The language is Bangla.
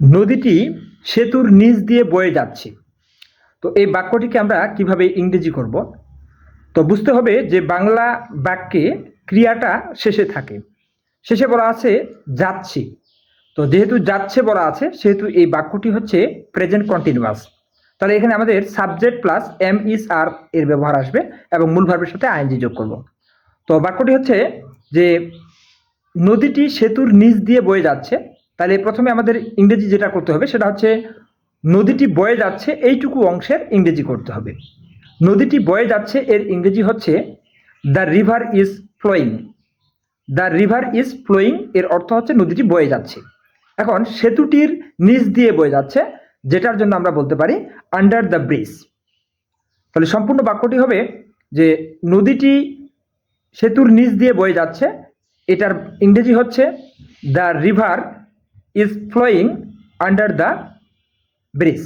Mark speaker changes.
Speaker 1: নদীটি সেতুর নিচ দিয়ে বয়ে যাচ্ছে। তো এই বাক্যটিকে আমরা কীভাবে ইংরেজি করব? তো বুঝতে হবে যে বাংলা বাক্যে ক্রিয়াটা শেষে থাকে। শেষে বলা আছে যাচ্ছি। তো যেহেতু যাচ্ছে বলা আছে, সেহেতু এই বাক্যটি হচ্ছে প্রেজেন্ট কন্টিনিউয়াস তাহলে এখানে আমাদের subject plus am is are এর ব্যবহার আসবে এবং মূল ভার্বের সাথে আইনজি যোগ করব। তো বাক্যটি হচ্ছে যে নদীটি সেতুর নিচ দিয়ে বয়ে যাচ্ছে তাহলে প্রথমে আমাদের ইংরেজি যেটা করতে হবে, সেটা হচ্ছে নদীটি বয়ে যাচ্ছে, এইটুকু অংশের ইংরেজি করতে হবে। নদীটি বয়ে যাচ্ছে, এর ইংরেজি হচ্ছে the river is flowing the river is flowing এর অর্থ হচ্ছে নদীটি বয়ে যাচ্ছে। এখন সেতুটির নিচ দিয়ে বয়ে যাচ্ছে, যেটার জন্য আমরা বলতে পারি আন্ডার দ্য ব্রিজ তাহলে সম্পূর্ণ বাক্যটি হবে যে, নদীটি সেতুর নিচ দিয়ে বয়ে যাচ্ছে, এটার ইংরেজি হচ্ছে the river is flowing under the bridge